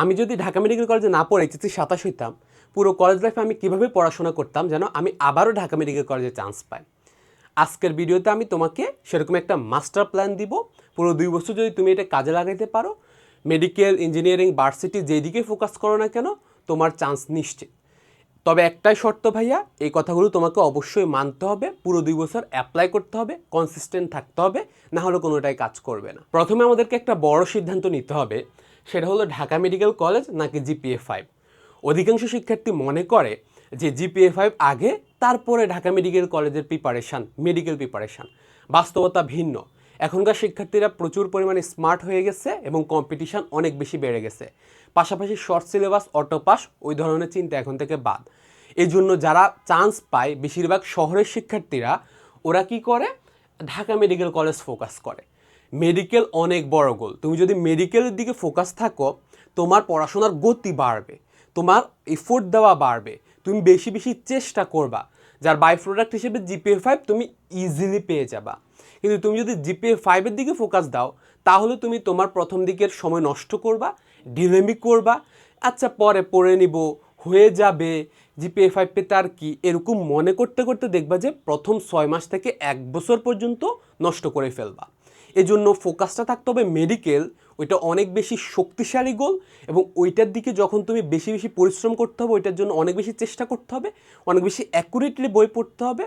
আমি যদি ঢাকা মেডিকেল কলেজে না পড়ে এইচএসসি সাতাশ হইতাম, পুরো কলেজ লাইফে আমি কীভাবে পড়াশোনা করতাম যেন আমি আবারও ঢাকা মেডিকেল কলেজে চান্স পাই? আজকের ভিডিওতে আমি তোমাকে সেরকম একটা মাস্টার প্ল্যান দিব। পুরো দুই বছর যদি তুমি এটা কাজে লাগাইতে পারো মেডিকেল ইঞ্জিনিয়ারিং ভার্সিটি যেদিকে ফোকাস করো না কেন, তোমার চান্স নিশ্চিত। তবে একটাই শর্ত ভাইয়া, এই কথাগুলো তোমাকে অবশ্যই মানতে হবে, পুরো দুই বছর অ্যাপ্লাই করতে হবে কনসিস্টেন্ট থাকতে হবে না হলে কোনোটাই কাজ করবে না। প্রথমে আমাদেরকে একটা বড় সিদ্ধান্ত নিতে হবে সেটা হলো ঢাকা মেডিকেল কলেজ নাকি জিপিএ ফাইভ? অধিকাংশ শিক্ষার্থী মনে করে যে জিপিএ ফাইভ আগে, তারপরে ঢাকা মেডিকেল কলেজের প্রিপারেশান মেডিকেল প্রিপারেশান বাস্তবতা ভিন্ন। এখনকার শিক্ষার্থীরা প্রচুর পরিমাণে স্মার্ট হয়ে গেছে এবং কম্পিটিশান অনেক বেশি বেড়ে গেছে। পাশাপাশি শর্ট সিলেবাস অটো পাস ওই ধরনের চিন্তা এখন থেকে বাদ। এই জন্য যারা চান্স পায়, বেশিরভাগ শহরের শিক্ষার্থীরা, ওরা কি করে? ঢাকা মেডিকেল কলেজ ফোকাস করে। মেডিকেল অনেক বড় গোল তুমি যদি মেডিকেলের দিকে ফোকাস থাকো, তোমার পড়াশোনার গতি বাড়বে, তোমার এফোর্ট দেওয়া বাড়বে, তুমি বেশি বেশি চেষ্টা করবা, যার বাই প্রোডাক্ট হিসেবে জিপিএ ফাইভ তুমি ইজিলি পেয়ে যাবা। কিন্তু তুমি যদি জিপিএ ফাইভের দিকে ফোকাস দাও, তাহলে তুমি তোমার প্রথম দিকের সময় নষ্ট করবা ডিলেমিক করবা। আচ্ছা পরে পড়ে নিব, হয়ে যাবে। জিপিএ ফাইভ পেতে আর কি? এরকম মনে করতে করতে দেখবা যে প্রথম ছয় মাস থেকে এক বছর পর্যন্ত নষ্ট করে ফেলবা। এজন্য ফোকাসটা থাকতে হবে মেডিকেল ওইটা অনেক বেশি শক্তিশালী গোল এবং ওইটার দিকে যখন তুমি বেশি বেশি পরিশ্রম করতে হবে, ওইটার জন্য অনেক বেশি চেষ্টা করতে হবে, অনেক বেশি অ্যাকুরেটলি বই পড়তে হবে,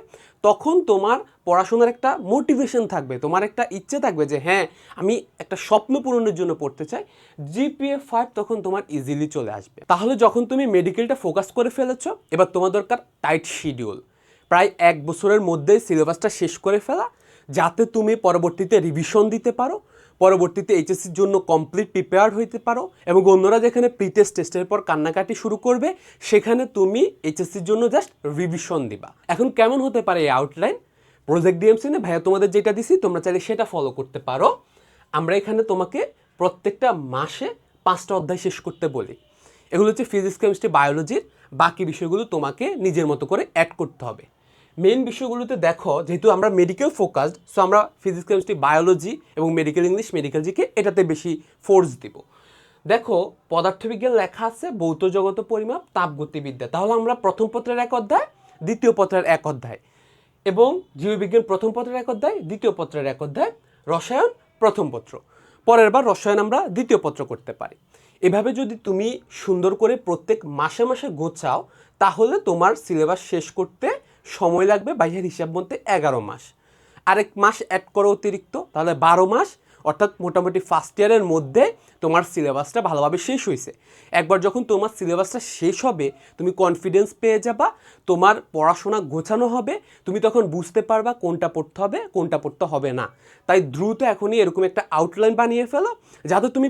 তখন তোমার পড়াশোনার একটা মোটিভেশন থাকবে, তোমার একটা ইচ্ছে থাকবে যে হ্যাঁ আমি একটা স্বপ্ন পূরণের জন্য পড়তে চাই জিপিএ ফাইভ তখন তোমার ইজিলি চলে আসবে। তাহলে যখন তুমি মেডিকেলটা ফোকাস করে ফেলেছ, এবার তোমার দরকার টাইট শিডিউল প্রায় এক বছরের মধ্যেই সিলেবাসটা শেষ করে ফেলা যাতে তুমি পরবর্তীতে রিভিশন দিতে পারো, পরবর্তীতে এইচএসসির জন্য কমপ্লিট প্রিপেয়ার্ড হইতে পারো এবং অন্যরা যেখানে প্রিটেস্ট টেস্টের পর কান্নাকাটি শুরু করবে, সেখানে তুমি এইচএসসির জন্য জাস্ট রিভিশন দিবা। এখন কেমন হতে পারে এই আউটলাইন প্রজেক্ট ডিএমসি নে, ভাইয়া, তোমাদের যেটা দিছি, তোমরা চাইলে সেটা ফলো করতে পারো। আমরা এখানে তোমাকে প্রত্যেকটা মাসে পাঁচটা অধ্যায় শেষ করতে বলি। এগুলো হচ্ছে ফিজিক্স কেমিস্ট্রি বায়োলজির বাকি বিষয়গুলো তোমাকে নিজের মতো করে অ্যাড করতে হবে। মেন বিষয়গুলোতে দেখো, যেহেতু আমরা মেডিকেল ফোকাসড সো আমরা ফিজিক্স কেমিস্ট্রি বায়োলজি এবং মেডিকেল ইংলিশ মেডিকেল জিকে এটাতে বেশি ফোর্স দিব। দেখো, পদার্থবিজ্ঞান লেখা আছে, ভৌত জগত পরিমাপ, তাপগতিবিদ্যা। তাহলে আমরা প্রথম পত্রের এক অধ্যায়, দ্বিতীয় পত্রের এক অধ্যায় এবং জীববিজ্ঞান প্রথম পত্রের এক অধ্যায়, দ্বিতীয় পত্রের এক অধ্যায়, রসায়ন প্রথম পত্র। পরের বার রসায়ন আমরা দ্বিতীয় পত্র করতে পারি। এভাবে যদি তুমি সুন্দর করে প্রত্যেক মাসে মাসে গোছাও, তাহলে তোমার সিলেবাস শেষ করতে সময় লাগবে বাইরের হিসাব মধ্যে এগারো মাস। আরেক মাস অ্যাড করো অতিরিক্ত, তাহলে বারো মাস, অর্থাৎ মোটামুটি ফার্স্ট ইয়ারের মধ্যে তোমার সিলেবাসটা ভালোভাবে শেষ হয়েছে। একবার যখন তোমার সিলেবাসটা শেষ হবে, তুমি কনফিডেন্স পেয়ে যাবা, তোমার পড়াশোনা গোছানো হবে, তুমি তখন বুঝতে পারবা কোনটা পড়তে হবে, কোনটা পড়তে হবে না। তাই দ্রুত এখনই এরকম একটা আউটলাইন বানিয়ে ফেলো, যাতে তুমি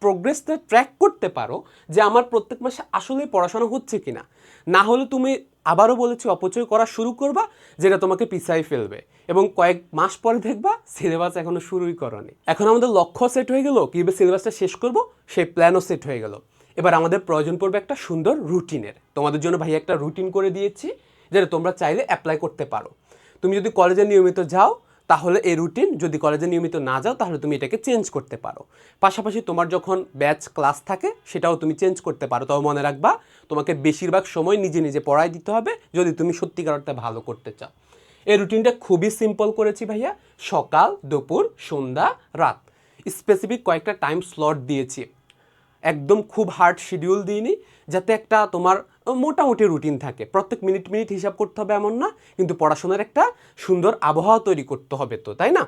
প্রোগ্রেসটা ট্র্যাক করতে পারো যে আমার প্রত্যেক মাসে আসলেই পড়াশোনা হচ্ছে কিনা। না হলে তুমি আবারও বলেছি অপচয় করা শুরু করবা, যেটা তোমাকে পিছাই ফেলবে। এবং কয়েক মাস পরে দেখবা, সিলেবাস এখনও শুরুই করনি। এখন আমাদের লক্ষ্য সেট হয়ে গেল, কীভাবে সিলেবাসটা শেষ করব, সেই প্ল্যানও সেট হয়ে গেল। এবার আমাদের প্রয়োজন পড়বে একটা সুন্দর রুটিনের। তোমাদের জন্য ভাই একটা রুটিন করে দিয়েছি, যেটা তোমরা চাইলে অ্যাপ্লাই করতে পারো। তুমি যদি কলেজে নিয়মিত যাও তাহলে এই রুটিন যদি কলেজে নিয়মিত না যাও, তাহলে তুমি এটাকে চেঞ্জ করতে পারো। পাশাপাশি তোমার যখন ব্যাচ ক্লাস থাকে, সেটাও তুমি চেঞ্জ করতে পারো। তবে মনে রাখবা, তোমাকে বেশিরভাগ সময় নিজে নিজে পড়াই দিতে হবে, যদি তুমি সত্যিকার ভালো করতে চাও। এই রুটিনটা খুবই সিম্পল করেছি ভাইয়া। সকাল, দুপুর, সন্ধ্যা, রাত। স্পেসিফিক কয়েকটা টাইম স্লট দিয়েছি। একদম খুব হার্ড শিডিউল দিইনি, যাতে একটা তোমার মোটামুটি রুটিন থাকে। প্রত্যেক মিনিট মিনিট হিসাব করতে হবে এমন না, কিন্তু পড়াশোনার একটা সুন্দর আবহাওয়া তৈরি করতে হবে তো, তাই না?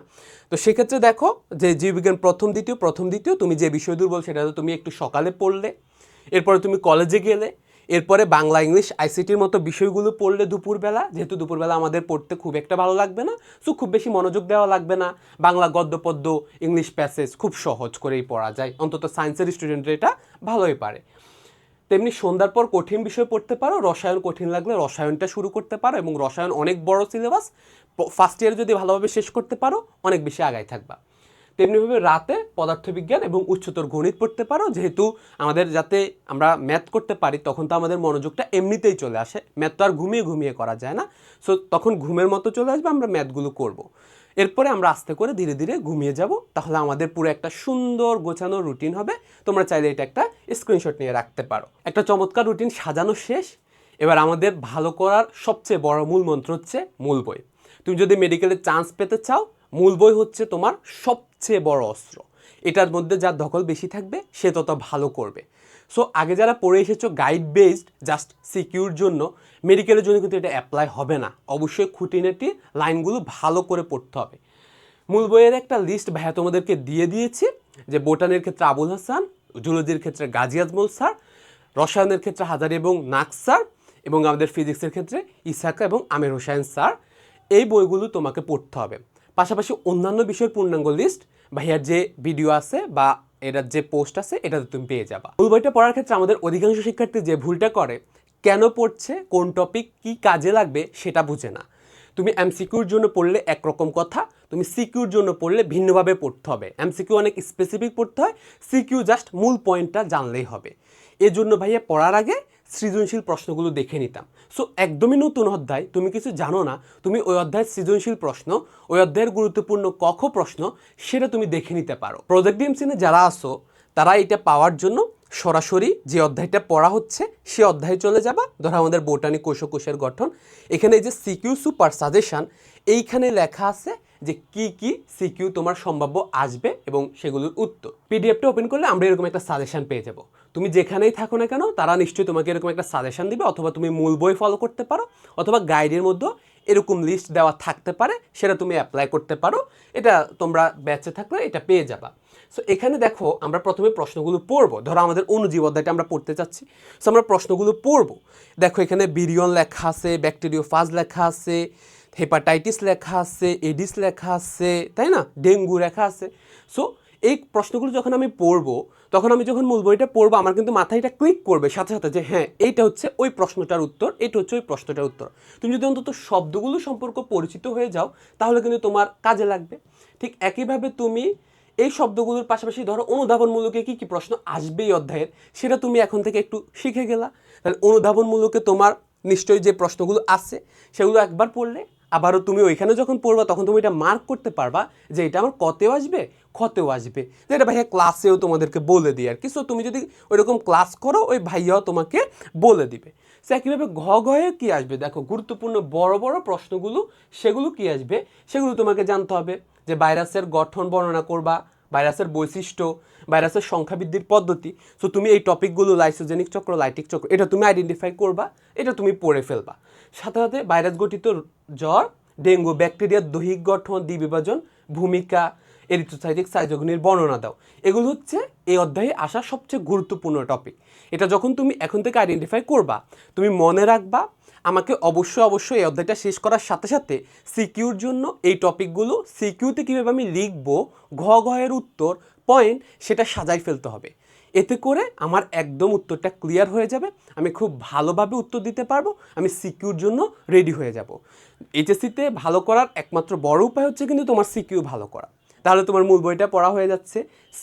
তো সেক্ষেত্রে দেখো যে জীববিজ্ঞান প্রথম দ্বিতীয় প্রথম দ্বিতীয়, তুমি যে বিষয় দুর্বল সেটা তুমি একটু সকালে পড়লে, এরপরে তুমি কলেজে গেলে এরপরে বাংলা, ইংলিশ আইসিটির মতো বিষয়গুলো পড়লে দুপুরবেলা, যেহেতু দুপুরবেলা আমাদের পড়তে খুব একটা ভালো লাগবে না সো খুব বেশি মনোযোগ দেওয়া লাগবে না। বাংলা গদ্য, পদ্য, ইংলিশ প্যাসেজ খুব সহজ করেই পড়া যায়। অন্তত সায়েন্সের স্টুডেন্টরা এটা ভালোই পারে। তেমনি সন্ধ্যার পর কঠিন বিষয় পড়তে পারো, রসায়ন কঠিন লাগলে রসায়নটা শুরু করতে পারো এবং রসায়ন অনেক বড় সিলেবাস ফার্স্ট ইয়ার যদি ভালোভাবে শেষ করতে পারো, অনেক বেশি আগায় থাকবা। তেমনিভাবে রাতে পদার্থবিজ্ঞান এবং উচ্চতর গণিত পড়তে পারো। যেহেতু আমাদের যাতে আমরা ম্যাথ করতে পারি, তখন তো আমাদের মনোযোগটা এমনিতেই চলে আসে। ম্যাথ তো আর ঘুমিয়ে ঘুমিয়ে করা যায় না। সো তখন ঘুমের মতো চলে আসবে, আমরা ম্যাথগুলো করব। এরপরে আমরা আস্তে করে ধীরে ধীরে ঘুমিয়ে যাব। তাহলে আমাদের পুরো একটা সুন্দর গোছানো রুটিন হবে। তোমরা চাইলে এটা একটা স্ক্রিনশট নিয়ে রাখতে পারো। একটা চমৎকার রুটিন, সাজানো শেষ। এবার আমাদের ভালো করার সবচেয়ে বড় মূল মন্ত্র হচ্ছে মূল বই। তুমি যদি মেডিকেলে চান্স পেতে চাও মূল বই হচ্ছে তোমার সবচেয়ে বড় অস্ত্র। এটার মধ্যে যার দখল বেশি থাকবে, সে তত ভালো করবে। সো আগে যারা পড়ে এসেছ গাইড বেসড জাস্ট সিকিউর জন্য মেডিকেলের জন্য কিন্তু এটা অ্যাপ্লাই হবে না। অবশ্যই খুঁটিনাটি লাইনগুলো ভালো করে পড়তে হবে। মূল বইয়ের একটা লিস্ট ভাইয়া তোমাদেরকে দিয়ে দিয়েছি, যে বোটানের ক্ষেত্রে আবুল হাসান, জুলজির ক্ষেত্রে গাজী আজমল স্যার, রসায়নের ক্ষেত্রে হাজারি এবং নাক স্যার, এবং আমাদের ফিজিক্সের ক্ষেত্রে ইসাকা এবং আমির হোসেন স্যার। এই বইগুলো তোমাকে পড়তে হবে। পাশাপাশি অন্যান্য বিষয়ের পূর্ণাঙ্গ লিস্ট ভাইয়ার যে ভিডিও আছে বা এটার যে পোস্ট আছে, এটাতে তুমি পেয়ে যাবা। ভুল বইটা পড়ার ক্ষেত্রে আমাদের অধিকাংশ শিক্ষার্থী যে ভুলটা করে, কেন পড়ছে, কোন টপিক কি কাজে লাগবে, সেটা বুঝে না। তুমি এমসিকিউর জন্য পড়লে একরকম কথা, তুমি সিকিউর জন্য পড়লে ভিন্নভাবে পড়তে হবে। এমসিকিউ অনেক স্পেসিফিক পড়তে হয় সিকিউ জাস্ট মূল পয়েন্টটা জানলেই হবে। এর জন্য ভাইয়া পড়ার আগে সৃজনশীল প্রশ্নগুলো দেখে নিতাম। সো একদমই নতুন অধ্যায়, তুমি কিছু জানো না, তুমি ওই অধ্যায়ের সৃজনশীল প্রশ্ন, ওই অধ্যায়ের গুরুত্বপূর্ণ কক্ষ প্রশ্ন, সেটা তুমি দেখে নিতে পারো। প্রজেক্ট ডিএমসিনে যারা আসো তারা এটা পাওয়ার জন্য সরাসরি যে অধ্যায়টা পড়া হচ্ছে, সে অধ্যায়ে চলে যাবা। ধরো আমাদের বোটানি কোষকোষের গঠন। এখানে এই যে সিকিউ সুপার সাজেশন এইখানে লেখা আছে যে কি কি সিকিউ তোমার সম্ভাব্য আসবে এবং সেগুলোর উত্তর। পিডিএফটা ওপেন করলে আমরা এরকম একটা সাজেশন পেয়ে যাব। তুমি যেখানেই থাকো না কেন, তারা নিশ্চয়ই তোমাকে এরকম একটা সাজেশন দিবে অথবা তুমি মূল বই ফলো করতে পারো অথবা গাইডের মধ্যে এরকম লিস্ট দেওয়া থাকতে পারে, সেটা তুমি অ্যাপ্লাই করতে পারো। এটা তোমরা ব্যাচে থাকলে এটা পেয়ে যাবা। সো এখানে দেখো আমরা প্রথমে প্রশ্নগুলো পড়ব। ধরো আমাদের অনুজীব অধ্যায়টা আমরা পড়তে চাচ্ছি। সো আমরা প্রশ্নগুলো পড়ব। দেখো এখানে বিরিয়ন লেখা আছে ব্যাকটেরিওফাজ লেখা আছে হেপাটাইটিস লেখা আছে এডিস লেখা আছে, তাই না? ডেঙ্গু লেখা আছে। সো এই প্রশ্নগুলো যখন আমি পড়ব তখন আমি যখন মূল বইটা পড়ব, আমার কিন্তু মাথায় এটা ক্লিক করবে সাথে সাথে যে হ্যাঁ এইটা হচ্ছে ওই প্রশ্নটার উত্তর, এটা হচ্ছে ওই প্রশ্নটার উত্তর। তুমি যদি অন্তত শব্দগুলো সম্পর্ক পরিচিত হয়ে যাও, তাহলে কিন্তু তোমার কাজে লাগবে। ঠিক একইভাবে তুমি এই শব্দগুলোর পাশাপাশি ধরো অনুধাবনমূলকে কী কী প্রশ্ন আসবে এই অধ্যায়ের, সেটা তুমি এখন থেকে একটু শিখে গেলা। তাহলে অনুধাবনমূলকে তোমার নিশ্চয়ই যে প্রশ্নগুলো আছে, সেগুলো একবার পড়লে আবারও তুমি ওইখানে যখন পড়বা, তখন তুমি এটা মার্ক করতে পারবা যে এটা আমার কতেও আসবে ক্ষতেও আসবে। যেটা ভাইয়া ক্লাসেও তোমাদেরকে বলে দিই আর কি। সো তুমি যদি ওইরকম ক্লাস করো, ওই ভাইয়াও তোমাকে বলে দিবে। সে একইভাবে ঘ ঘয়ে কী আসবে? দেখো, গুরুত্বপূর্ণ বড় বড় প্রশ্নগুলো, সেগুলো কী আসবে? সেগুলো তোমাকে জানতে হবে যে ভাইরাসের গঠন বর্ণনা করবা, ভাইরাসের বৈশিষ্ট্য, ভাইরাসের সংখ্যা বৃদ্ধির পদ্ধতি। সো তুমি এই টপিকগুলো লাইসোজেনিক চক্র লাইটিক চক্র, এটা তুমি আইডেন্টিফাই করবা, এটা তুমি পড়ে ফেলবা। সাথে সাথে ভাইরাস গঠিত জ্বর, ডেঙ্গু ব্যাকটেরিয়ার দৈহিক গঠন, দ্বিবিভাজন, ভূমিকা এরিথ্রোসাইটিক সাইজোগনির বর্ণনা দাও। এগুলো হচ্ছে এই অধ্যায়ে আসা সবচেয়ে গুরুত্বপূর্ণ টপিক এটা যখন তুমি এখন থেকে আইডেন্টিফাই করবা, তুমি মনে রাখবা, আমাকে অবশ্যই অবশ্যই এই অধ্যায়টা শেষ করার সাথে সাথে সিকিউর জন্য এই টপিকগুলো সিকিউতে কীভাবে আমি লিখব, ঘ ঘয়ের উত্তর পয়েন্ট সেটা সাজাই ফেলতে হবে। এতে করে আমার একদম উত্তরটা ক্লিয়ার হয়ে যাবে, আমি খুব ভালোভাবে উত্তর দিতে পারব, আমি সিকিউর জন্য রেডি হয়ে যাব। এইচএসসিতে ভালো করার একমাত্র বড় উপায় হচ্ছে কিন্তু তোমার সিকিউ ভালো করা। তাহলে তোমার মূল বইটা পড়া হয়ে যাচ্ছে।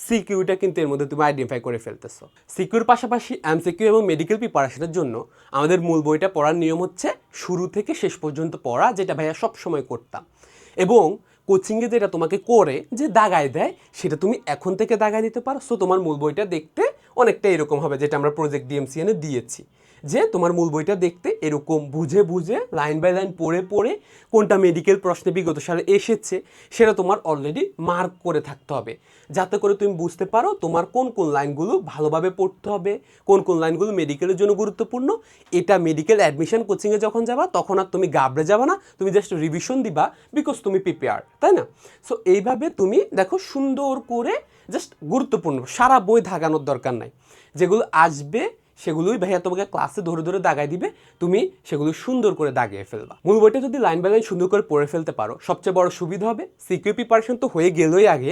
সিকিউটা কিন্তু এর মধ্যে তুমি আইডেন্টিফাই করে ফেলতেছো। সিকিউর পাশাপাশি এমসিকিউ এবং মেডিকেল প্রিপারেশনের জন্য আমাদের মূল বইটা পড়ার নিয়ম হচ্ছে শুরু থেকে শেষ পর্যন্ত পড়া, যেটা ভাইয়া সব সময় করতাম। এবং কোচিংয়ে যেটা তোমাকে করে যে দাগায় দেয়, সেটা তুমি এখন থেকে দাগায় দিতে পারো। সো তোমার মূল বইটা দেখতে অনেকটা এরকম হবে, যেটা আমরা প্রজেক্ট ডিএমসিএনে দিয়েছি। যে তোমার মূল বইটা দেখতে এরকম বুঝে বুঝে, লাইন বাই লাইন পড়ে পড়ে কোনটা মেডিকেল প্রশ্নে বিগত সালে এসেছে, সেটা তোমার অলরেডি মার্ক করে থাকতে হবে। যাতে করে তুমি বুঝতে পারো তোমার কোন কোন লাইনগুলো ভালোভাবে পড়তে হবে, কোন কোন লাইনগুলো মেডিকেলের জন্য গুরুত্বপূর্ণ। এটা মেডিকেল অ্যাডমিশন কোচিংয়ে যখন যাবা, তখন আর তুমি গাবড়ে যাবা না, তুমি জাস্ট রিভিশন দিবা বিকজ তুমি প্রিপেয়ার তাই না? সো এইভাবে তুমি দেখো সুন্দর করে জাস্ট গুরুত্বপূর্ণ, সারা বই ধাগানোর দরকার নাই। যেগুলো আসবে সেগুলোই ভাইয়া তোমাকে ক্লাসে ধরে ধরে দাগাই দিবে, তুমি সেগুলো সুন্দর করে দাগিয়ে ফেলবা। মূল বইটা যদি লাইন বাই লাইন সুন্দর করে পড়ে ফেলতে পারো, সবচেয়ে বড় সুবিধা হবে সিকিউ প্রিপারেশন তো হয়ে গেলই আগে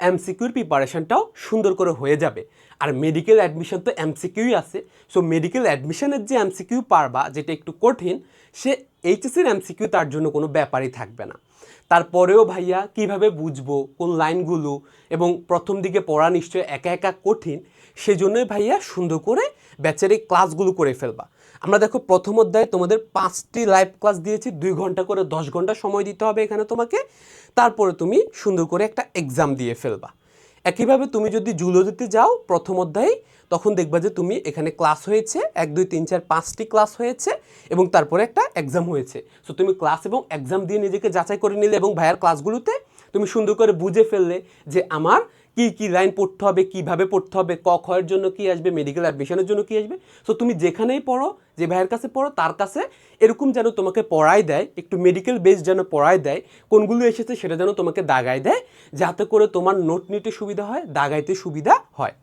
এমসিকিউর প্রিপারেশনটাও সুন্দর করে হয়ে যাবে। আর মেডিকেল অ্যাডমিশন তো এমসিকিউই আছে সো মেডিকেল অ্যাডমিশনের যে এমসিকিউ পারবা, যেটা একটু কঠিন, সে এইচএসির এমসিকিউ তার জন্য কোনো ব্যাপারই থাকবে না। তারপরেও ভাইয়া কীভাবে বুঝব, কোন লাইনগুলো এবং প্রথম দিকে পড়া নিশ্চয় একা একা কঠিন সেজন্যই ভাইয়া সুন্দর করে ব্যাচের এই ক্লাসগুলো করে ফেলবা। আমরা দেখো প্রথম অধ্যায়ে তোমাদের পাঁচটি লাইভ ক্লাস দিয়েছি, দুই ঘণ্টা করে দশ ঘণ্টা সময় দিতে হবে এখানে তোমাকে। তারপরে তুমি সুন্দর করে একটা এক্সাম দিয়ে ফেলবা। একইভাবে তুমি যদি জুলজিতে যাও প্রথম অধ্যায়ে, তখন দেখবা যে তুমি এখানে ক্লাস হয়েছে, এক, দুই, তিন, চার, পাঁচটি ক্লাস হয়েছে এবং তারপরে একটা এক্সাম হয়েছে। সো তুমি ক্লাস এবং এক্সাম দিয়ে নিজেকে যাচাই করে নিলে এবং ভাইয়ার ক্লাসগুলোতে তুমি সুন্দর করে বুঝে ফেললে যে আমার কি কি লাইন পড়তে হবে, কীভাবে পড়তে হবে, ক খয়ের জন্য কি আসবে মেডিকেল অ্যাডমিশনের জন্য কি আসবে? সো তুমি যেখানেই পড়ো, যে ভাইয়ের কাছে পড়ো, তার কাছে এরকম যেন তোমাকে পড়াই দেয়, একটু মেডিকেল বেস যেন পড়াই দেয়, কোনগুলো এসেছে সেটা যেন তোমাকে দাগাই দেয়, যাতে করে তোমার নোট নিতে সুবিধা হয়, দাগাইতে সুবিধা হয়।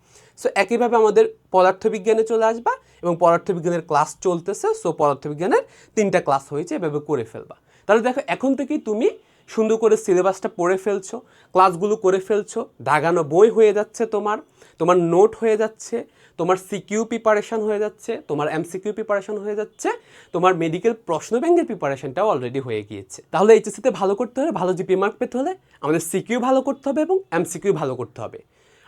সো একইভাবে আমাদের পদার্থবিজ্ঞানে চলে আসবা এবং পদার্থবিজ্ঞানের ক্লাস চলতেছে সো পদার্থবিজ্ঞানের তিনটা ক্লাস হয়েছে, এভাবে করে ফেলবা। তাহলে দেখো, এখন থেকেই তুমি সুন্দর করে সিলেবাসটা পড়ে ফেলছো, ক্লাসগুলো করে ফেলছো, দাগানো বই হয়ে যাচ্ছে তোমার তোমার নোট হয়ে যাচ্ছে, তোমার সিকিউ প্রিপারেশন হয়ে যাচ্ছে, তোমার এমসিকিউ প্রিপারেশন হয়ে যাচ্ছে, তোমার মেডিকেল প্রশ্ন ব্যাংকের প্রিপারেশনটাও অলরেডি হয়ে গিয়েছে। তাহলে এইচএসিতে ভালো করতে হলে, ভালো জিপি মার্ক পেতে হলে আমাদের সিকিউ ভালো করতে হবে এবং এমসিকিউ ভালো করতে হবে।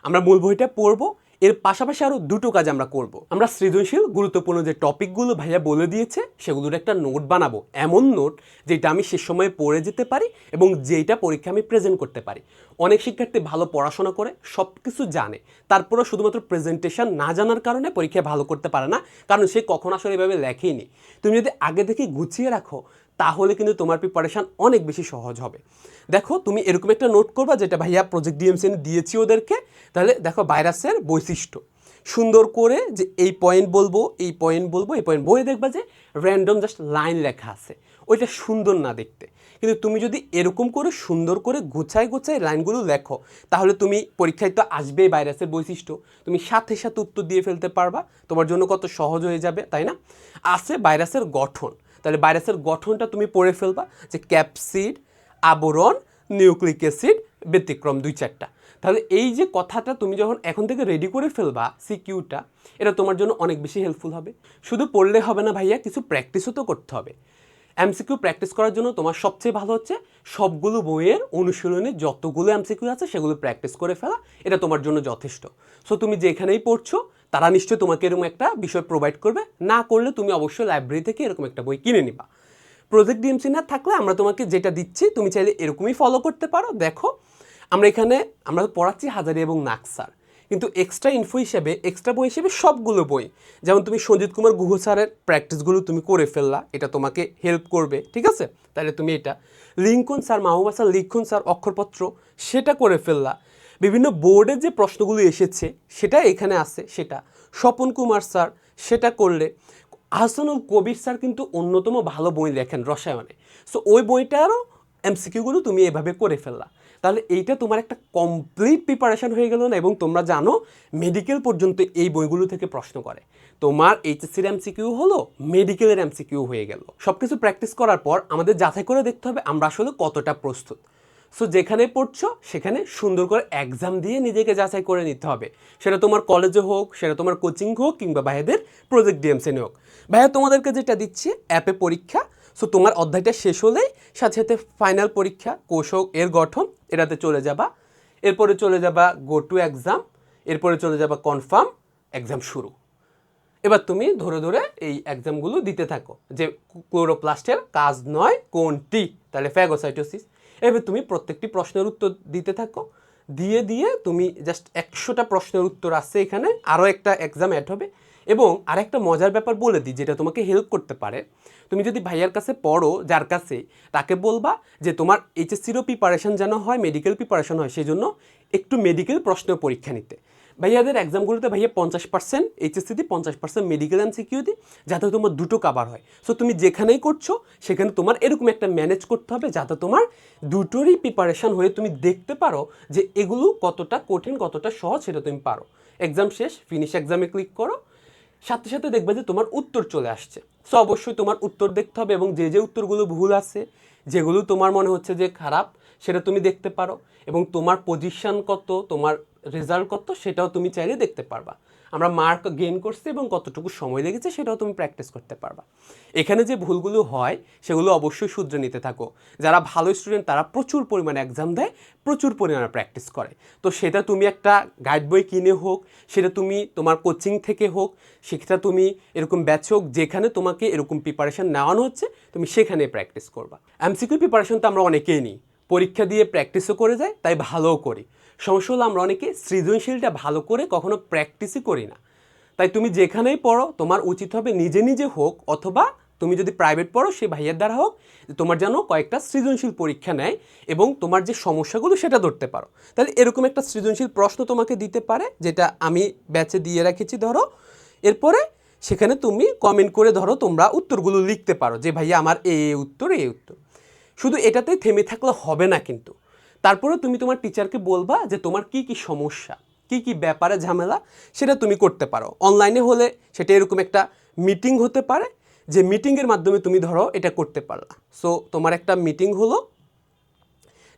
আমরা মূল বইটা পড়ব এর পাশাপাশি আরও দুটো কাজ আমরা করব। আমরা সৃজনশীল, গুরুত্বপূর্ণ যে টপিকগুলো ভাইয়া বলে দিয়েছে, সেগুলোর একটা নোট বানাবো। এমন নোট যেটা আমি সে সময়ে পড়ে যেতে পারি এবং যেটা পরীক্ষা আমি প্রেজেন্ট করতে পারি। অনেক শিক্ষার্থী ভালো পড়াশোনা করে সব কিছু জানে। তারপরেও শুধুমাত্র প্রেজেন্টেশন না জানার কারণে পরীক্ষায় ভালো করতে পারে না, কারণ সে কখন আসলে এভাবে লেখেইনি। তুমি যদি আগে থেকে গুছিয়ে রাখো তাহলে কিন্তু তোমার প্রিপারেশান অনেক বেশি সহজ হবে। দেখো, তুমি এরকম একটা নোট করবা যেটা ভাইয়া প্রজেক্ট ডিএমসিএন দিয়েছি ওদেরকে। তাহলে দেখো, ভাইরাসের বৈশিষ্ট্য। সুন্দর করে যে এই পয়েন্ট বলব, এই পয়েন্ট বলব, এই পয়েন্ট বইয়ে দেখবা যে র্যান্ডম জাস্ট লাইন লেখা আছে। ওইটা সুন্দর না দেখতে। কিন্তু তুমি যদি এরকম করে সুন্দর করে গুছায় গুছায় লাইনগুলো লেখো, তাহলে তুমি পরীক্ষায় তো আসবেই ভাইরাসের বৈশিষ্ট্য। তুমি সাথে সাথে উত্তর দিয়ে ফেলতে পারবা। তোমার জন্য কত সহজ হয়ে যাবে, তাই না? আছে ভাইরাসের গঠন। তাহলে ভাইরাসের গঠনটা তুমি পড়ে ফেলবা যে ক্যাপসিড আবরণ নিউক্লিক অ্যাসিড ব্যতিক্রম দুই চারটা। তাহলে এই যে কথাটা তুমি যখন এখন থেকে রেডি করে ফেলবা সিকিউটা এটা তোমার জন্য অনেক বেশি হেল্পফুল হবে। শুধু পড়লে হবে না ভাইয়া, কিছু প্র্যাকটিসও তো করতে হবে। এমসিকিউ প্র্যাকটিস করার জন্য তোমার সবচেয়ে ভালো হচ্ছে সবগুলো বইয়ের অনুশীলনে যতগুলো এমসিকিউ আছে সেগুলো প্র্যাকটিস করে ফেলা, এটা তোমার জন্য যথেষ্ট। সো তুমি যেখানেই পড়ছো তারা নিশ্চয়ই তোমাকে এরকম একটা বিষয় প্রোভাইড করবে। না করলে তুমি অবশ্যই লাইব্রেরি থেকে এরকম একটা বই কিনে নিবা। প্রজেক্ট ডিএমসি না থাকলে আমরা তোমাকে যেটা দিচ্ছি, তুমি চাইলে এরকমই ফলো করতে পারো। দেখো, আমরা এখানে, আমরা পড়াচ্ছি হাজারি এবং নাকসার। কিন্তু এক্সট্রা ইনফো হিসেবে এক্সট্রা বই হিসেবে সবগুলো বই, যেমন তুমি সঞ্জিত কুমার গুহ স্যারের প্র্যাকটিসগুলো তুমি করে ফেললা, এটা তোমাকে হেল্প করবে, ঠিক আছে? তাহলে তুমি এটা, Linkon sir, Mahbuba sir Likhon sir অক্ষরপত্র, সেটা করে ফেললা। বিভিন্ন বোর্ডের যে প্রশ্নগুলো এসেছে, সেটা এখানে আছে, সেটা। স্বপন কুমার স্যার সেটা করলে, আহসানুল কবির স্যার কিন্তু অন্যতম ভালো বই লেখেন রসায়নে। সো ওই বইটারও এমসিকিউগুলো তুমি এভাবে করে ফেললা। তাহলে এইটা তোমার একটা কমপ্লিট প্রিপারেশন হয়ে গেল না এবং তোমরা জানো মেডিকেল পর্যন্ত এই বইগুলো থেকে প্রশ্ন করে। তোমার এইচএসসির এমসিকিউ হলো মেডিকেলের এমসিকিউ হয়ে গেল। সব কিছু প্র্যাকটিস করার পর আমাদের যাচাই করে দেখতে হবে আমরা আসলে কতটা প্রস্তুত। সো যেখানে পড়ছো, সেখানে সুন্দর করে এক্সাম দিয়ে নিজেকে যাচাই করে নিতে হবে। সেটা তোমার কলেজে হোক, সেটা তোমার কোচিং হোক, কিংবা ভাইয়াদের প্রজেক্ট ডিএমসেনে হোক। ভাইয়া, তোমাদেরকে যেটা দিচ্ছি অ্যাপে পরীক্ষা। সো তোমার অধ্যায়টা শেষ হলেই, সাথে সাথে ফাইনাল পরীক্ষা কোষক এর গঠন, এটাতে চলে যাবা। এরপরে চলে যাবা গো টু এক্সাম এরপরে চলে যাবা কনফার্ম এক্সাম শুরু। এবার তুমি ধরে ধরে এই এক্সামগুলো দিতে থাকো যে ক্লোরোপ্লাস্টের কাজ নয় কোনটি, তাহলে ফ্যাগোসাইটোসিস এবার তুমি প্রত্যেকটি প্রশ্নের উত্তর দিতে থাকো। দিয়ে দিয়ে তুমি জাস্ট একশোটা প্রশ্নের উত্তর আসছে এখানে, আরও একটা এক্সাম অ্যাড হবে। এবং আর একটা মজার ব্যাপার বলে দিই, যেটা তোমাকে হেল্প করতে পারে। তুমি যদি ভাইয়ার কাছে পড়ো, যার কাছে, তাকে বলবা যে তোমার এইচএসসিরও প্রিপারেশন যেন হয় মেডিকেল প্রিপারেশন হয় সেই জন্য একটু মেডিকেল প্রশ্ন পরীক্ষা নিতে। ভাইয়াদের এক্সামগুলোতে ভাইয়া পঞ্চাশ পার্সেন্ট এইচএসসি পঞ্চাশ পার্সেন্ট মেডিকেল অ্যান্ড সিকিউরিটি যাতে তোমার দুটো কাবার হয়। সো তুমি যেখানেই করছ, সেখানে তোমার এরকম একটা ম্যানেজ করতে হবে, যাতে তোমার দুটোরই প্রিপারেশন হয়ে তুমি দেখতে পারো যে এগুলো কতটা কঠিন, কতটা সহজ সেটা তুমি পারো। এক্সাম শেষ ফিনিশ এক্সামে ক্লিক করো। সাথে সাথে দেখবে যে তোমার উত্তর চলে আসছে। সো অবশ্যই তোমার উত্তর দেখতে হবে এবং যে যে উত্তরগুলো ভুল আছে, যেগুলো তোমার মনে হচ্ছে যে খারাপ, সেটা তুমি দেখতে পারো এবং তোমার পজিশন কত, তোমার রেজাল্ট কত সেটাও তুমি চাইলে দেখতে পারবা। আমরা মার্ক গেইন করছি এবং কতটুকু সময় লেগেছে সেটাও তুমি প্র্যাকটিস করতে পারবা। এখানে যে ভুলগুলো হয় সেগুলো অবশ্যই শুধরে নিতে থাকো। যারা ভালো স্টুডেন্ট তারা প্রচুর পরিমাণে এক্সাম দেয়, প্রচুর পরিমাণে প্র্যাকটিস করে। তো সেটা তুমি একটা গাইড বই কিনে হোক, সেটা তুমি তোমার কোচিং থেকে হোক, সেটা তুমি এরকম ব্যাচ হোক, যেখানে তোমাকে এরকম প্রিপারেশন নেওয়ানো হচ্ছে, তুমি সেখানে প্র্যাকটিস করবা। এমসিকিউ প্রিপারেশন তো আমরা অনেকেই নিই। পরীক্ষা দিয়ে প্র্যাকটিসও করে যায় তাই ভালোও করি। সমস্যা হলো আমরা অনেকে সৃজনশীলটা ভালো করে কখনো প্র্যাকটিসই করি না। তাই তুমি যেখানেই পড়ো, তোমার উচিত হবে নিজে নিজে হোক অথবা তুমি যদি প্রাইভেট পড়ো, সে ভাইয়ের দ্বারা হোক, তোমার যেন কয়েকটা সৃজনশীল পরীক্ষা নেয় এবং তোমার যে সমস্যাগুলো সেটা ধরতে পারো। তাহলে এরকম একটা সৃজনশীল প্রশ্ন তোমাকে দিতে পারে, যেটা আমি ব্যাচে দিয়ে রেখেছি, ধরো। এরপরে সেখানে তুমি কমেন্ট করে ধরো, তোমরা উত্তরগুলো লিখতে পারো যে, ভাইয়া, আমার এ উত্তর এ উত্তর। শুধু এটাতেই থেমে থাকলে হবে না কিন্তু। তারপরে তুমি তোমার টিচারকে বলবা যে তোমার কি কি সমস্যা, কি কি ব্যাপারে ঝামেলা সেটা তুমি করতে পারো। অনলাইনে হলে সেটা এরকম একটা মিটিং হতে পারে, যে মিটিংয়ের মাধ্যমে তুমি ধরো এটা করতে পারলা। সো তোমার একটা মিটিং হলো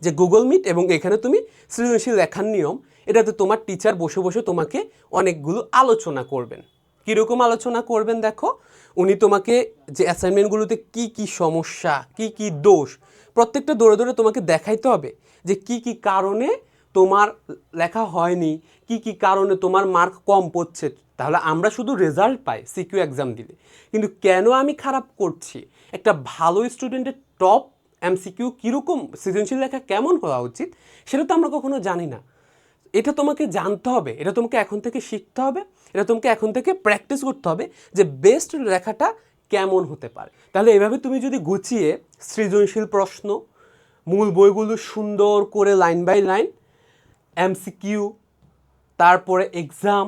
যে গুগল মিট এবং এখানে তুমি সৃজনশীল লেখার নিয়ম, এটাতে তোমার টিচার বসে বসে তোমাকে অনেকগুলো আলোচনা করবেন। কীরকম আলোচনা করবেন দেখো, উনি তোমাকে যে অ্যাসাইনমেন্টগুলোতে কি কি সমস্যা, কি কি দোষ প্রত্যেকটা দৌড়ে দৌড়ে তোমাকে দেখাইতে হবে যে কি কি কারণে তোমার লেখা হয়নি, কি কি কারণে তোমার মার্ক কম পড়ছে। তাহলে আমরা শুধু রেজাল্ট পাই সিকিউ এক্সাম দিলে। কিন্তু কেন আমি খারাপ করছি? একটা ভালো স্টুডেন্টের টপ এমসিকিউ কীরকম, সৃজনশীল লেখা কেমন হওয়া উচিত, সেটা তো আমরা কখনো জানি না। এটা তোমাকে জানতে হবে, এটা তোমাকে এখন থেকে শিখতে হবে, এটা তোমাকে এখন থেকে প্র্যাকটিস করতে হবে যে বেস্ট লেখাটা কেমন হতে পারে? তাহলে এভাবে তুমি যদি গুছিয়ে সৃজনশীল প্রশ্ন, মূল বইগুলো সুন্দর করে লাইন বাই লাইন এমসিকিউ তারপরে এক্সাম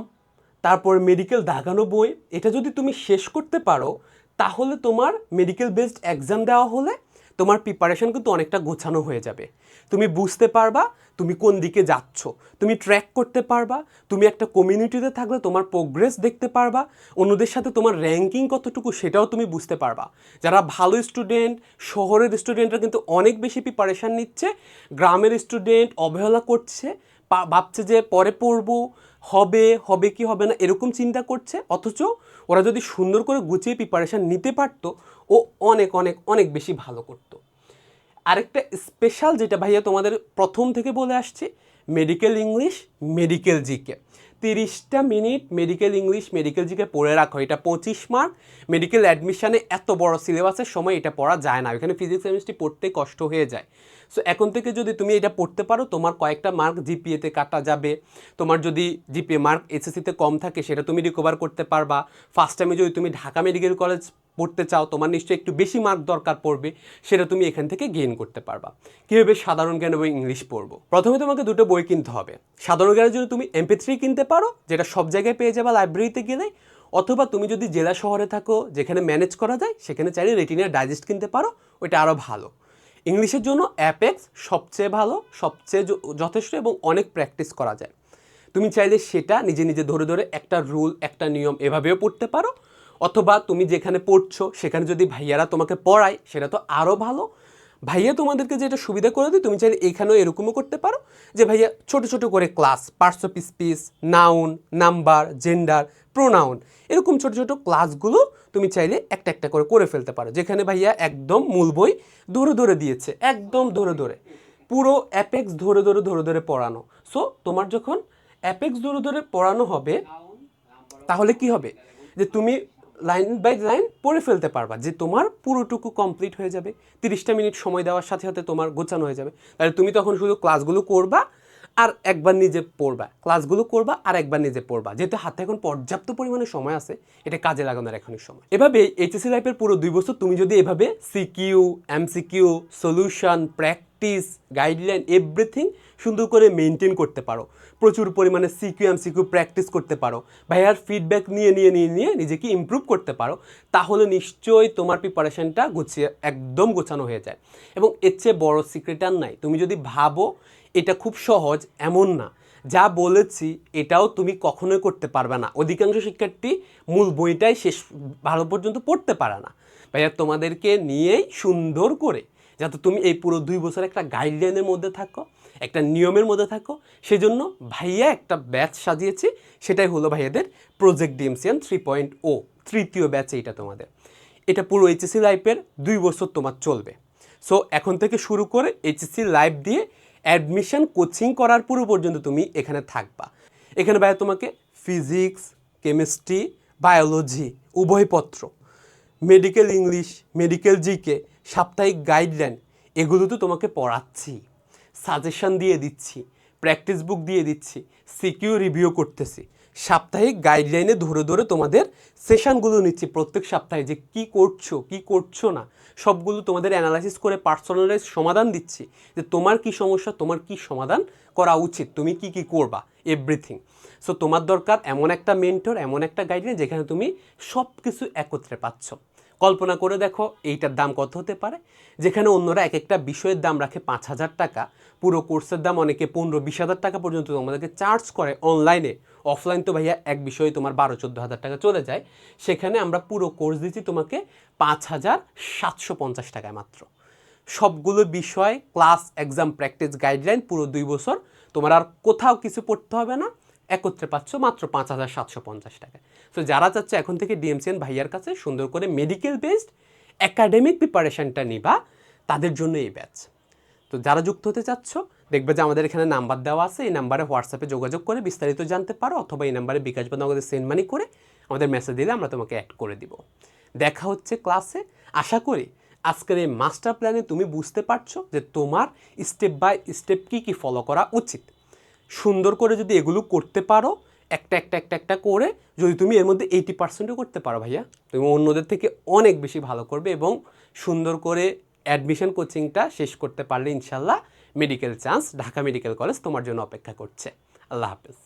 তারপরে মেডিকেল দাগানো বই, এটা যদি তুমি শেষ করতে পারো, তাহলে তোমার মেডিকেল বেসড এক্সাম দেওয়া হলে তোমার প্রিপারেশন কিন্তু অনেকটা গোছানো হয়ে যাবে। তুমি বুঝতে পারবা তুমি কোন দিকে যাচ্ছ। তুমি ট্র্যাক করতে পারবা, তুমি একটা কমিউনিটিতে থাকলে তোমার প্রোগ্রেস দেখতে পারবা, অন্যদের সাথে তোমার র্যাঙ্কিং কতটুকু সেটাও তুমি বুঝতে পারবা। যারা ভালো স্টুডেন্ট শহরের স্টুডেন্টরা কিন্তু অনেক বেশি প্রিপারেশান নিচ্ছে, গ্রামের স্টুডেন্ট অবহেলা করছে ভাবছে যে পরে পড়ব, হবে হবে কি হবে না, এরকম চিন্তা করছে, অথচ ওরা যদি সুন্দর করে গুছিয়ে প্রিপারেশান নিতে পারতো ও অনেক অনেক অনেক বেশি ভালো করতো। আরেকটা স্পেশাল যেটা ভাইয়া তোমাদের প্রথম থেকে বলে আসছে মেডিকেল ইংলিশ মেডিকেল জিকে তিরিশটা minute medical English medical GK পড়ে রাখো, এটা পঁচিশ মার্ক মেডিকেল অ্যাডমিশানে এত বড় সিলেবাসের সময় এটা পড়া যায় না, এখানে ফিজিক্স কেমিস্ট্রি পড়তে কষ্ট হয়ে যায়। সো এখন থেকে যদি তুমি এটা পড়তে পারো, তোমার কয়েকটা মার্ক জিপিএতে কাটা যাবে। তোমার যদি জিপিএ মার্ক এসএসসিতে কম থাকে, সেটা তুমি রিকভার করতে পারবা। ফার্স্ট টাইমে যদি তুমি ঢাকা মেডিকেল কলেজ পড়তে চাও, তোমার নিশ্চয়ই একটু বেশি মার্ক দরকার পড়বে, সেটা তুমি এখান থেকে গেইন করতে পারবা। কীভাবে সাধারণ জ্ঞান এবং ইংলিশ পড়ব? প্রথমে তোমাকে দুটো বই কিনতে হবে। সাধারণ জ্ঞানের জন্য তুমি এমপি থ্রি কিনতে পারো, যেটা সব জায়গায় পেয়ে যাবা লাইব্রেরিতে গেলে, অথবা তুমি যদি জেলা শহরে থাকো, যেখানে ম্যানেজ করা যায়, সেখানে চাইলে রেটিনার ডাইজেস্ট কিনতে পারো, ওইটা আরও ভালো। ইংলিশের জন্য অ্যাপেক্স সবচেয়ে ভালো, সবচেয়ে যথেষ্ট এবং অনেক প্র্যাকটিস করা যায়। তুমি চাইলে সেটা নিজে নিজে ধরে ধরে একটা রুল একটা নিয়ম এভাবেও পড়তে পারো অথবা তুমি যেখানে পড়ছো, সেখানে যদি ভাইয়ারা তোমাকে পড়ায়, সেটা তো আরও ভালো। ভাইয়া তোমাদেরকে যেটা সুবিধা করে দিই তুমি চাইলে এখানেও এরকমও করতে পারো যে ভাইয়া ছোট ছোট করে class parts of speech noun number gender pronoun এরকম ছোট ছোট ক্লাসগুলো তুমি চাইলে একটা একটা করে করে ফেলতে পারো। যেখানে ভাইয়া একদম মূল বই ধরে ধরে দিয়েছে, একদম ধরে ধরে। পুরো অ্যাপেক্স ধরে ধরে ধরে ধরে পড়ানো। সো তোমার যখন অ্যাপেক্স ধরে ধরে পড়ানো হবে, তাহলে কি হবে? যে তুমি লাইন বাই লাইন পড়ে ফেলতে পারবা যে তোমার পুরোটুকু কমপ্লিট হয়ে যাবে। তিরিশটা মিনিট সময় দেওয়ার সাথে সাথে তোমার গোছানো হয়ে যাবে। তাহলে তুমি তখন শুধু ক্লাসগুলো করবা আর একবার নিজে পড়বা। ক্লাসগুলো করবা আর একবার নিজে পড়বা। যেহেতু হাতে এখন পর্যাপ্ত পরিমাণে সময় আছে, এটা কাজে লাগানোর এখনই সময়। এভাবে এইচএসসি লাইফের পুরো দুই বছর তুমি যদি এভাবে CQ MCQ solution practice guideline, everything সুন্দর করে মেনটেন করতে পারো। প্রচুর পরিমাণে সিকিউ এম সিকিউ প্র্যাকটিস করতে পারো। ভাইয়ার ফিডব্যাক নিয়ে নিয়ে নিয়ে নিয়ে নিজেকে ইমপ্রুভ করতে পারো, তাহলে নিশ্চয়ই তোমার প্রিপারেশনটা গুছিয়ে, একদম গোছানো হয়ে যায়। এবং এর চেয়ে বড় সিক্রেট আর নাই, তুমি যদি ভাবো এটা খুব সহজ, এমন না। যা বলেছি, এটাও তুমি কখনোই করতে পারবে না। অধিকাংশ শিক্ষার্থী মূল বইটাই শেষ, ভালো পর্যন্ত পড়তে পারে না। ভাইয়া, তোমাদেরকে নিয়েই সুন্দর করে যাতে তুমি এই পুরো দুই বছর একটা গাইডলাইনের মধ্যে থাকো, একটা নিয়মের মধ্যে থাকো। সেজন্য ভাইয়া একটা ব্যাচ সাজিয়েছি, সেটাই হলো ভাইয়াদের project DMCian three point o তৃতীয় ব্যাচ এইটা তোমাদের। এটা পুরো এইচএসসি লাইফের দুই বছর তোমার চলবে। সো এখন থেকে শুরু করে এইচএসসি লাইফ দিয়ে অ্যাডমিশন কোচিং করার পুরো পর্যন্ত তুমি এখানে থাকবা। এখানে ভাইয়া তোমাকে ফিজিক্স কেমিস্ট্রি বায়োলজি উভয়পত্র মেডিকেল ইংলিশ মেডিকেল জিকে সাপ্তাহিক গাইডলাইন এগুলো তো তোমাকে পড়াচ্ছি। সাজেশন দিয়ে দিচ্ছি প্র্যাকটিস বুক দিয়ে দিচ্ছি সিকিউ রিভিউ করতেছি। সাপ্তাহিক গাইডলাইনে ধরে ধরে তোমাদের সেশনগুলো নিচ্ছি, প্রত্যেক সপ্তাহে যে কি করছ কি করছ না, সবগুলো তোমাদের অ্যানালাইসিস করে পার্সোনালাইজ সমাধান দিচ্ছি, যে তোমার কি সমস্যা, তোমার কি সমাধান করা উচিত, তুমি কি কি করবা এভরিথিং সো তোমার দরকার এমন একটা মেন্টর এমন একটা গাইডলাইন যেখানে তুমি সব কিছু একত্রে পাচ্ছ। কল্পনা করে দেখো, এইটার দাম কত হতে পারে? যেখানে অন্যরা এক একটা বিষয়ের দাম রাখে পাঁচ হাজার টাকা, পুরো কোর্সের দাম অনেকে পনেরো বিশ হাজার টাকা পর্যন্ত তোমাদেরকে চার্জ করে অনলাইনে। অফলাইন তো ভাইয়া এক বিষয়ে তোমার বারো চোদ্দ হাজার টাকা চলে যায়। সেখানে আমরা পুরো কোর্স দিচ্ছি তোমাকে পাঁচ হাজার সাতশো পঞ্চাশ টাকায় মাত্র। সবগুলো বিষয়, ক্লাস, এক্সাম, প্র্যাকটিস, গাইডলাইন পুরো দুই বছর তোমার আর কোথাও কিছু পড়তে হবে না। একত্রে পাচ্ছ মাত্র পাঁচ হাজার সাতশো পঞ্চাশ টাকা। তো যারা চাচ্ছে এখন থেকে ডিএমসিএন ভাইয়ার কাছে সুন্দর করে মেডিকেল বেসড অ্যাকাডেমিক প্রিপারেশনটা নিবা, তাদের জন্য এই ব্যাচ তো যারা যুক্ত হতে চাচ্ছ, দেখবে যে আমাদের এখানে নাম্বার দেওয়া আছে, এই নাম্বারে হোয়াটসঅ্যাপে যোগাযোগ করে বিস্তারিত জানতে পারো, অথবা এই নাম্বারে বিকাশ বা নগদে সেন্ড মানি করে আমাদের মেসেজ দিলে আমরা তোমাকে অ্যাড করে দিব। দেখা হচ্ছে ক্লাসে আশা করি আজকের এই মাস্টার প্ল্যানে তুমি বুঝতে পারছ যে তোমার স্টেপ বাই স্টেপ কী কী ফলো করা উচিত। সুন্দর করে যদি এগুলো করতে পারো, একটা একটা একটা একটা করে যদি তুমি এর মধ্যে এইটি পার্সেন্টও করতে পারো ভাইয়া, তুমি অন্যদের থেকে অনেক বেশি ভালো করবে এবং সুন্দর করে অ্যাডমিশন কোচিংটা শেষ করতে পারলে ইনশাল্লাহ medical chance Dhaka medical college তোমার জন্য অপেক্ষা করছে। আল্লাহ হাফেজ।